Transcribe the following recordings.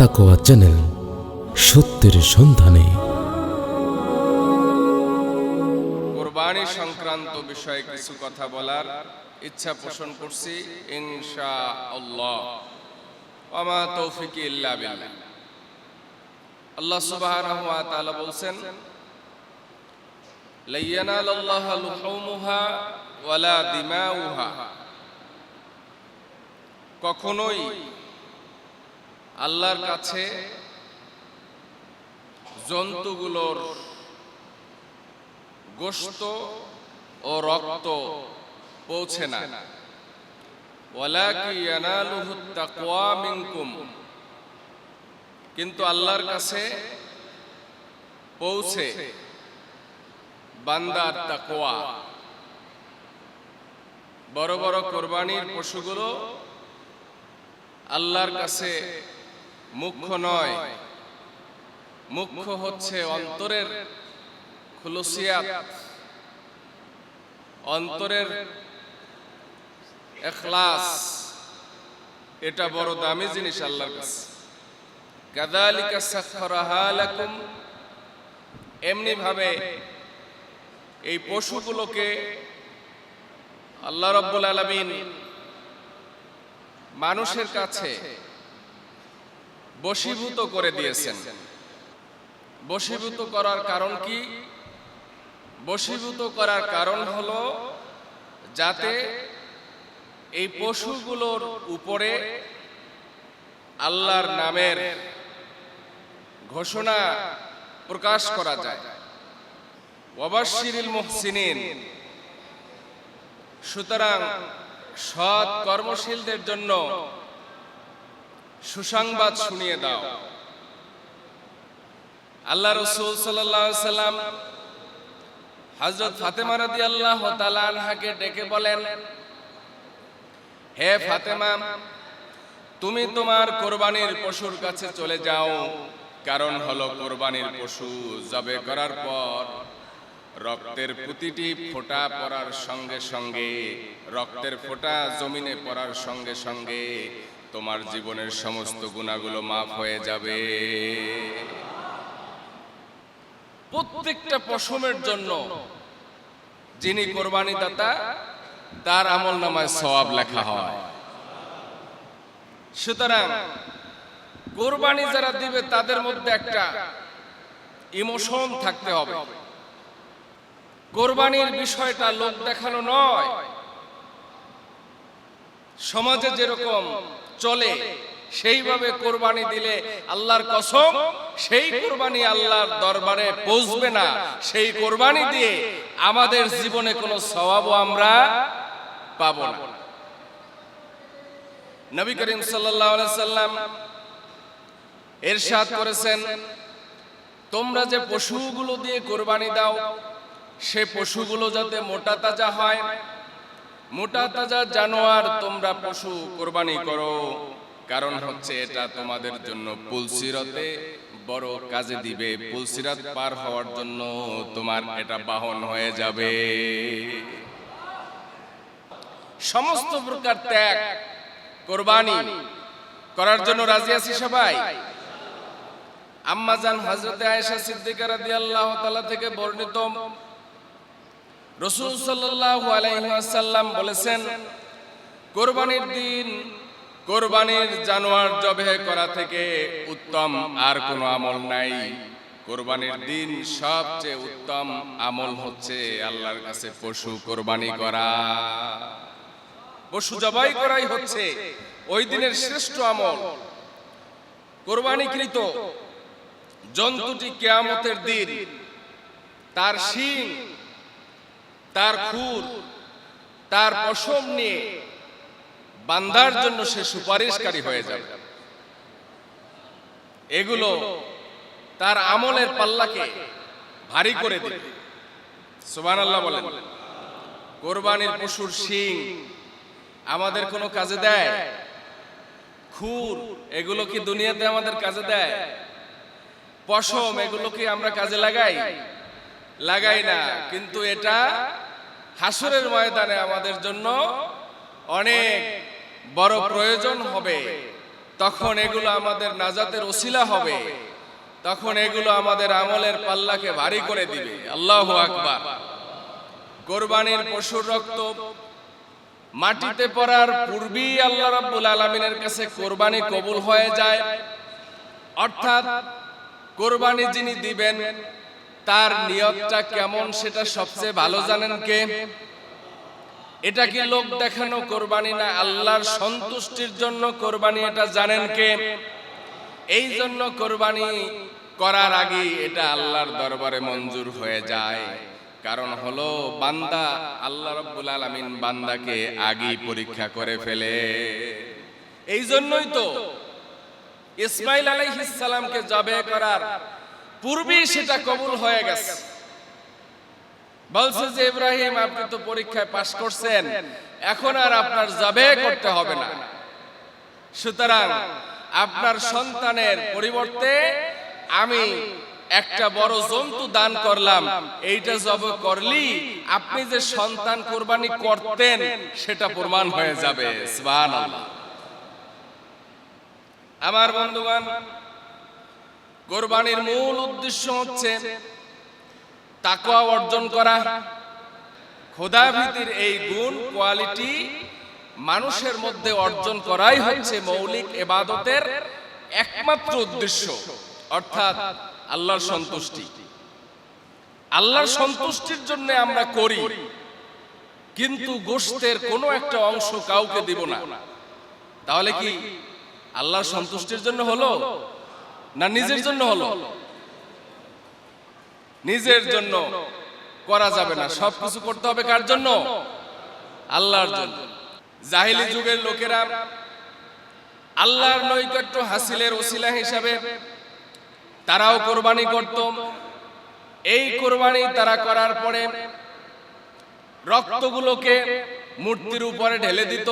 তাকোয়া চ্যানেল সত্যের সন্ধানে। কোরবানি সংক্রান্ত বিষয়ে কিছু কথা বলার ইচ্ছা পোষণ করছি ইনশা আল্লাহ আমা তৌফিক ইল্লা বিল্লাহ। আল্লাহ সুবহানাহু ওয়া তাআলা বলছেন লাইয়ানালাল্লাহ লুহুমুহা ওয়ালা দিমাউহা। কখনোই আল্লাহর কাছে জন্তুগুলোর গোশত ও রক্ত পৌঁছে না। কিন্তু আল্লাহর কাছে পৌঁছে বান্দার তাকওয়া। বড় বড় কোরবানির পশুগুলো আল্লাহর কাছে মুখ্য নয়। মুখ্য হচ্ছে অন্তরের খুলুসিয়াত। অন্তরের এখলাস। এটা বড় দামি জিনিস আল্লাহর কাছে। কাদালিকা সাখরাহা লাকুম। এমনি ভাবে এই পশুগুলোকে আল্লাহ রব্বুল আলামিন মানুষের কাছে বশীভূত করে দিয়েছেন। বশীভূত করার কারণ কি? বশীভূত করার কারণ হলো যাতে এই পশুগুলোর উপরে আল্লাহর নামের ঘোষণা প্রকাশ করা যায়। ওয়াবাশিরিল মুহসিনিন। সুতরাং সৎ কর্মশীলদের জন্য সুসংবাদ শুনিয়ে দাও। আল্লাহ রসুল সাল্লাম হজরত ফাতেমা রাদি আল্লাহ ডেকে বলেন, হে ফাতেমা, তুমি তোমার কোরবানির পশুর কাছে চলে যাও। কারণ হলো কোরবানির পশু জবে করার পর রক্তের প্রতিটি ফোঁটা পড়ার সঙ্গে সঙ্গে, রক্তের ফোঁটা জমিনে পড়ার সঙ্গে সঙ্গে তোমার জীবনের সমস্ত গুণাগুলো মাফ হয়ে যাবে। প্রত্যেকটা পশমের জন্য যিনি কোরবানি দাতা তার আমল নামায় সওয়াব লেখা হয়। সুতরাং কোরবানি যারা দিবে, তাদের মধ্যে একটা ইমোশন থাকতে হবে। কোরবানির বিষয়টা লোক দেখানো নয়। সমাজে যেরকম চলে, সেইভাবে কোরবানি দিলে আল্লাহর কসম, সেই কোরবানি আল্লাহর দরবারে পৌঁছবে না। সেই কোরবানি দিয়ে আমাদের জীবনে কোনো স্বভাবও আমরা পাবো না। নবী করিম সাল্লাম এরশাদ করেছেন, তোমরা যে পশুগুলো দিয়ে কোরবানি দাও, সে পশুগুলো যাতে মোটা তাজা হয় মোটা তাজা জানোয়ার তোমরা পশু কোরবানি করো। কারণ হচ্ছে এটা তোমাদের জন্য পুলসিরতে বড় কাজে দিবে। পুলসিরাত পার হওয়ার জন্য তোমার এটা বাহন হয়ে যাবে। সমস্ত প্রকার ত্যাগ, কোরবানি করার জন্য রাজি আছি সবাই? আম্মাজান হজরতে আয়েশা সিদ্দিকা রাদিয়াল্লাহু তাআলা থেকে বর্ণিত রসুল ওয়াসাল্লাম বলেছেন, কোরবানির দিন কোরবানির জানোয়ার জবে করা থেকে উত্তম আর কোনো আমল নাই। কোরবানির দিন সবচেয়ে উত্তম আমল হচ্ছে আল্লাহর কাছে পশু কোরবানি করা। পশু জবাই করাই হচ্ছে ওই দিনের শ্রেষ্ঠ আমল। কোরবানিকৃত জন্তুটি কেয়ামতের দিন, তার শিং তার খুর, তার পশম নিয়ে বান্দার জন্য সে সুপারিশকারী হয়ে যাবে। এগুলো তার আমলের পাল্লাকে ভারী করে দিবে। সুবান আল্লাহ বলেন, কোরবানির পশুর শিং আমাদের কোনো কাজে দেয়? খুর, এগুলো কি দুনিয়াতে আমাদের কাজে দেয়? পশম, এগুলো কি আমরা কাজে লাগাই? লাগাই না, কিন্তু এটা হাসরের ময়দানে আমাদের জন্য অনেক বড় প্রয়োজন হবে। তখন এগুলো আমাদের নাজাতের ওসিলা হবে। তখন এগুলো আমাদের আমলের পাল্লাকে ভারী করে দিবে। আল্লাহ আকবার। কোরবানির পশুর রক্ত মাটিতে পড়ার পূর্বেই আল্লাহ রাব্বুল আলামিনের কাছে কোরবানি কবুল হয়ে যায়। অর্থাৎ কোরবানি যিনি দিবেন তার নিয়তটা কেমন সেটা সবচেয়ে ভালো জানেন কে? এটা কি লোক দেখানো কোরবানি না আল্লাহর সন্তুষ্টির জন্য কোরবানি এটা জানেন কে? এই জন্য কোরবানি করার আগে এটা আল্লাহর দরবারে মঞ্জুর হয়ে যায়। কারণ হলো বান্দা আল্লাহ রাব্বুল আলামিন বান্দাকে আগেই পরীক্ষা করে ফেলে। এই জন্যই তো ইসমাইল আলাইহিস সালামকে জবে করার পূর্বেই সেটা কবুল হয়ে গেছে। বলছে যে ইব্রাহিম আপনি তো পরীক্ষায় পাশ করছেন। এখন আর আপনার জবে করতে হবে না। সুতরাং আপনার সন্তানের পরিবর্তে আমি একটা বড় জন্তু দান করলাম। এইটা জব করলি আপনি যে সন্তান কোরবানি করতেন সেটা প্রমাণ হয়ে যাবে। সুবহানাল্লাহ। আমার বন্ধুগণ কোরবানির মূল উদ্দেশ্য হচ্ছে তাকওয়া অর্জন করা। খোদাভীতির এই গুণ, কোয়ালিটি মানুষের মধ্যে অর্জন করাই হচ্ছে মৌলিক এবাদতের একমাত্র উদ্দেশ্য, অর্থাৎ আল্লাহর সন্তুষ্টি। আল্লাহর সন্তুষ্টির জন্য আমরা করি, কিন্তু গোষ্ঠের কোনো একটা অংশ কাউকে দিব না। তাহলে কি আল্লাহর সন্তুষ্টির জন্য হলো? না নিজের জন্য হলো? নিজের জন্য করা যাবে না। সবকিছু করতে হবে কার জন্য? আল্লাহর জন্য। জাহিলি যুগের লোকেরা আল্লাহর নৈকট্য হাসিলের ওসিলা হিসাবে তারাও কোরবানি করত। এই কোরবানি তারা করার পরে রক্তগুলোকে মূর্তির উপরে ঢেলে দিত।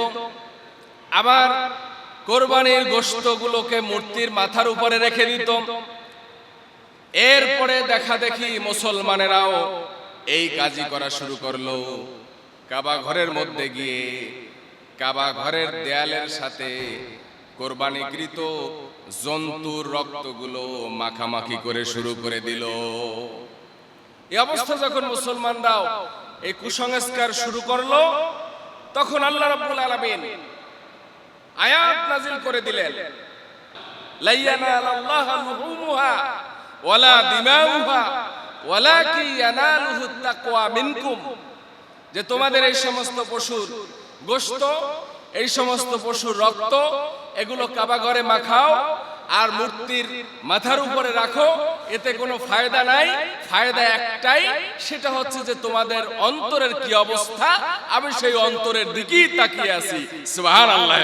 আবার কোরবানির গোশতগুলোকে মূর্তির মাথার উপরে রেখে দিত এরপরে দেখা দেখি মুসলমানেরাও এই কাজই করা শুরু করল। কাবা ঘরের মধ্যে গিয়ে কাবা ঘরের দেয়ালের সাথে কোরবানিকৃত জন্তুর রক্তগুলো মাখামাখি করে শুরু করে দিল। এই অবস্থা যখন মুসলমানরাও এই কুসংস্কার শুরু করল, তখন আল্লাহ রাব্বুল আলামিন আয়াত নাজিল করে দিলেন। যে তোমাদের এই সমস্ত পশুর গোশত, এই সমস্ত পশুর রক্ত, এগুলো কাবাঘরে মাখাও আর মূর্তির মাথার উপরে রাখো, এতে কোনো ফায়দা নাই। ফায়দা একটাই, সেটা হচ্ছে যে তোমাদের অন্তরের কি অবস্থা? আমি সেই অন্তরের দিকেই তাকিয়ে আছি। সুবহানাল্লাহ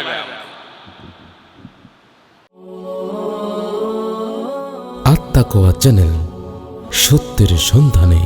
আত্মাকোয়া চ্যানেল, সত্যের সন্ধানে।